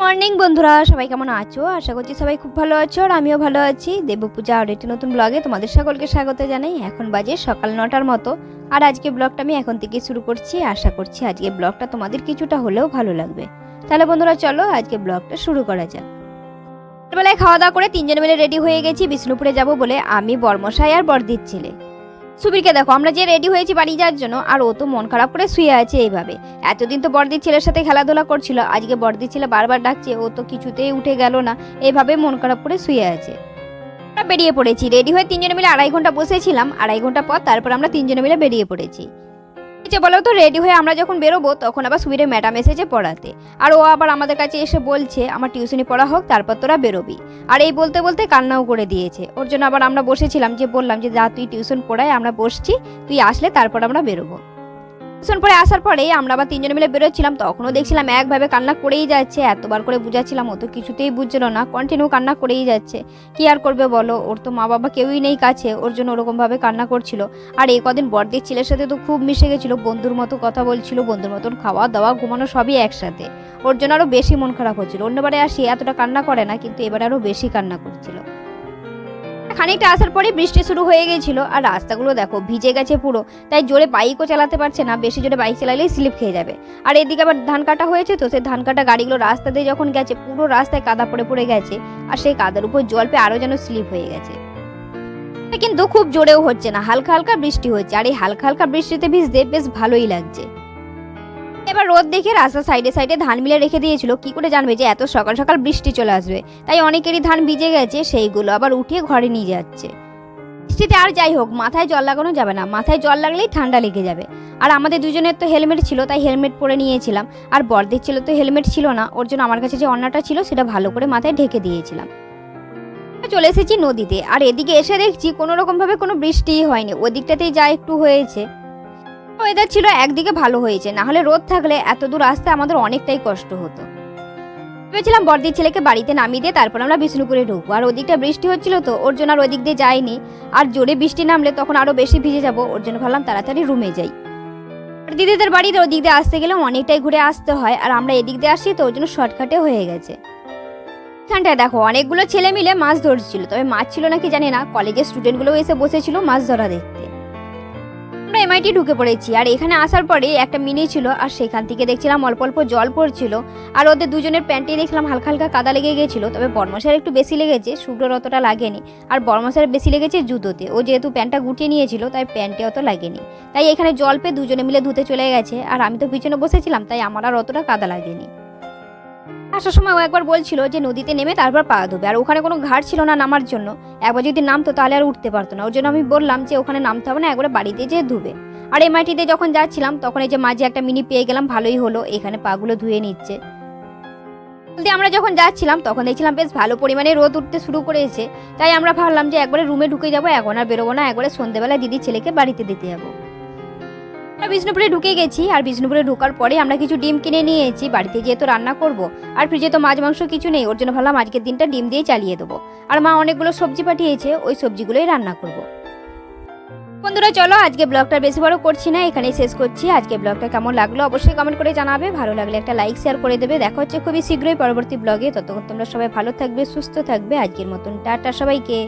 Morning বন্ধুরা, সবাই কেমন আছো? আশা করছি সবাই খুব ভালো আছো আর আমিও ভালো আছি। দেবপূজা আর একটি নতুন ব্লগে তোমাদের সকলকে স্বাগত জানাই। এখন বাজে সকাল নটার মতো। আর আজকে ব্লগটা আমি এখন থেকে শুরু করছি। আশা করছি আজকে ব্লগটা তোমাদের কিছুটা হলেও ভালো লাগবে। তাহলে বন্ধুরা, চলো আজকে ব্লগটা শুরু করা যাক। বেলায় খাওয়া দাওয়া করে তিনজন মিলে রেডি হয়ে গেছি, বিষ্ণুপুরে যাব বলে। আমি বর্মশাই আর বর্দির ছেলে। সুবীরকে দেখো, আমরা যে রেডি হয়েছি বাড়ি যাওয়ার জন্য, আর ও তো মন খারাপ করে শুয়ে আছে এইভাবে। এতদিন তো বর্দির ছেলের সাথে খেলাধুলা করছিল, আজকে বর্দির ছেলে বারবার ডাকছে, ও তো কিছুতেই উঠে গেল না, এইভাবে মন খারাপ করে শুয়ে আছে। আমরা বেরিয়ে পড়েছি রেডি হয়ে তিনজনে মিলে আড়াই ঘণ্টা বসেছিলাম, আড়াই ঘণ্টা পর তারপর আমরা তিনজনে মিলে বেরিয়ে পড়েছি। যে বলো তো রেডি হয়ে আমরা যখন বেরোবো, তখন আবার সুবীরের ম্যাডাম এসেছে পড়াতে। আর ও আবার আমাদের কাছে এসে বলছে, আমার টিউশনি পড়া হোক, তারপর তোরা বেরোবি। আর এই বলতে বলতে কান্নাও করে দিয়েছে। ওর জন্য আবার আমরা বসেছিলাম যে বললাম যে, যা তুই টিউশন পড়ায়, আমরা বসছি, তুই আসলে তারপর আমরা বেরোবো। টিউশন পরে আসার পরে আমরা আবার তিনজনে মিলে বেরোচ্ছিলাম, তখনও দেখছিলাম একভাবে কান্না করেই যাচ্ছে, এতবার করে বুঝাচ্ছিলাম, ও তো কিছুতেই বুঝছিল না কন্টিনিউ কান্না করেই যাচ্ছে। কি আর করবে বলো, ওর তো মা বাবা কেউই নেই কাছে, ওর জন্য ওরকমভাবে কান্না করছিল। আর এই কদিন বড়দের ছেলের সাথে তো খুব মিশে গেছিল, বন্ধুর মতো কথা বলছিল, বন্ধুর মতন খাওয়া দাওয়া ঘুমানো সবই একসাথে। ওর জন্য আরও বেশি মন খারাপ হচ্ছিল। অন্যবারে আসি, এতটা কান্না করে না, কিন্তু এবারে আরও বেশি কান্না করছিল। খানিকটা আসার পরে বৃষ্টি শুরু হয়ে গেছিল আর রাস্তাগুলো দেখো ভিজে গেছে পুরো। তাই জোরে বাইকও চালাতে পারছে না, বেশি জোরে বাইক চালালেই স্লিপ খেয়ে যাবে। আর এদিকে আবার ধান কাটা হয়েছে তো, সেই ধান কাটা গাড়িগুলো রাস্তা দিয়ে যখন গেছে, পুরো রাস্তায় কাদা পড়ে পড়ে গেছে আর সেই কাদার উপর জল পেয়ে আরও যেন স্লিপ হয়ে গেছে। কিন্তু খুব জোরেও হচ্ছে না, হালকা হালকা বৃষ্টি হচ্ছে আর এই হালকা হালকা বৃষ্টিতে ভিজতে বেশ ভালোই লাগছে। এবার রোদ দেখে রাস্তার সাইডে সাইডে ধান মিলে রেখে দিয়েছিল। কি করে জানবে যে এত সকাল সকাল বৃষ্টি চলে আসবে? তাই অনেকেরই ধান ভিজে গেছে, সেইগুলো আবার উঠিয়ে ঘরে নিয়ে যাচ্ছে। বৃষ্টিতে আর যাই হোক, মাথায় জল লাগানো যাবে না। মাথায় জল লাগলেই ঠান্ডা লেগে যাবে। আর আমাদের দুজনের তো হেলমেট ছিল, তাই হেলমেট পরে নিয়েছিলাম। আর বর্দের ছিল তো হেলমেট ছিল না, ওর জন্য আমার কাছে যে অন্যটা ছিল, সেটা ভালো করে মাথায় ঢেকে দিয়েছিলাম। চলে এসেছি নদীতে। আর এদিকে এসে দেখছি কোনো রকমভাবে কোনো বৃষ্টিই হয়নি। ওদিকটাতেই যা একটু হয়েছে। ওয়েদার ছিল একদিকে ভালো হয়েছে, না হলে রোদ থাকলে এত দূর আসতে আমাদের অনেকটাই কষ্ট হতো। ভেবেছিলাম বর্দির ছেলেকে বাড়িতে নামিয়ে দিয়ে তারপর আমরা বিষ্ণুপুরে ঢুকবো। আর ওদিকটা বৃষ্টি হচ্ছিল তো, ওর জন্য আর ওদিক দিয়ে যাইনি। আর জোরে বৃষ্টি নামলে তখন আরও বেশি ভিজে যাব, ওর জন্য ভাবলাম তাড়াতাড়ি রুমে যাই। দিদিদের বাড়িতে ওদিক দিয়ে আসতে গেলে অনেকটাই ঘুরে আসতে হয়, আর আমরা এদিক দিয়ে আসছি তো, ওর জন্য শর্টকাটে হয়ে গেছে। এখানটায় দেখো, অনেকগুলো ছেলে মিলে মাছ ধরছিল, তবে মাছ ছিল নাকি জানি না, কলেজের স্টুডেন্টগুলোও এসে বসেছিল মাছ ধরা দেখতে এমআইটি ঢুকে পড়েছি। আর এখানে আসার পরে একটা মিনি ছিল, আর সেখান থেকে দেখছিলাম অল্প অল্প জল পড়ছিল। আর ওদের দুজনের প্যান্টে দেখলাম হালকা হালকা কাদা লেগে গেছিল, তবে বর্মশার একটু বেশি লেগেছে শুভ্রর অতটা লাগেনি। আর বর্মশার বেশি লেগেছে জুতোতে। ও যেহেতু প্যান্টটা গুটিয়ে নিয়েছিল, তাই প্যান্টে অত লাগেনি। তাই এখানে জল পেয়ে দুজনে মিলে ধুতে চলে গেছে। আর আমি তো পিছনে বসেছিলাম, তাই আমার আর অতটা কাদা লাগেনি। আসার সময় ও একবার বলছিল যে নদীতে নেমে তারপর পা ধোবে। আর ওখানে কোনো ঘাট ছিল না নামার জন্য। একবার যদি নামতো তাহলে আর উঠতে পারতো না। ওর জন্য আমি বললাম যে ওখানে নামতে হবে না, একবারে বাড়িতে যেয়ে ধুবে। আর এমআইটিতে যখন যাচ্ছিলাম, তখন এই যে মাঝে একটা মিনি পেয়ে গেলাম, ভালোই হলো। এখানে পাগুলো ধুয়ে নিচ্ছে। দিয়ে আমরা যখন যাচ্ছিলাম, তখন দেখছিলাম বেশ ভালো পরিমাণে রোদ উঠতে শুরু করেছে। তাই আমরা ভাবলাম যে একবারে রুমে ঢুকে যাব, এখন আর বেরোবো না। একবারে সন্ধ্যেবেলা দিদি ছেলেকে বাড়িতে দিতে যাব। আমরা বিষ্ণুপুরে ঢুকে গেছি, আর বিষ্ণুপুরে ঢোকার পরে আমরা কিছু ডিম কিনে নিয়েছি বাড়িতে যেহেতু রান্না করব, আর ফ্রিজে তো মাছ, মাংস কিছু নেই, ওর জন্য ভাবলাম আজকের দিনটা ডিম দিয়ে চালিয়ে দেবো। আর মা অনেকগুলো সবজি পাঠিয়েছে, ওই সবজিগুলোই রান্না করব। বন্ধুরা, চলো আজকে ব্লগটা বেশি বড় করছি না, এখানেই শেষ করছি। আজকে ব্লগটা কেমন লাগল অবশ্যই কমেন্ট করে জানাবে। ভালো লাগলে একটা লাইক শেয়ার করে দেবে। দেখা হচ্ছে খুবই শীঘ্রই পরবর্তী ব্লগে। ততক্ষণ তোমরা সবাই ভালো থাকবে, সুস্থ থাকবে। আজকের মতন টাটা সবাইকে।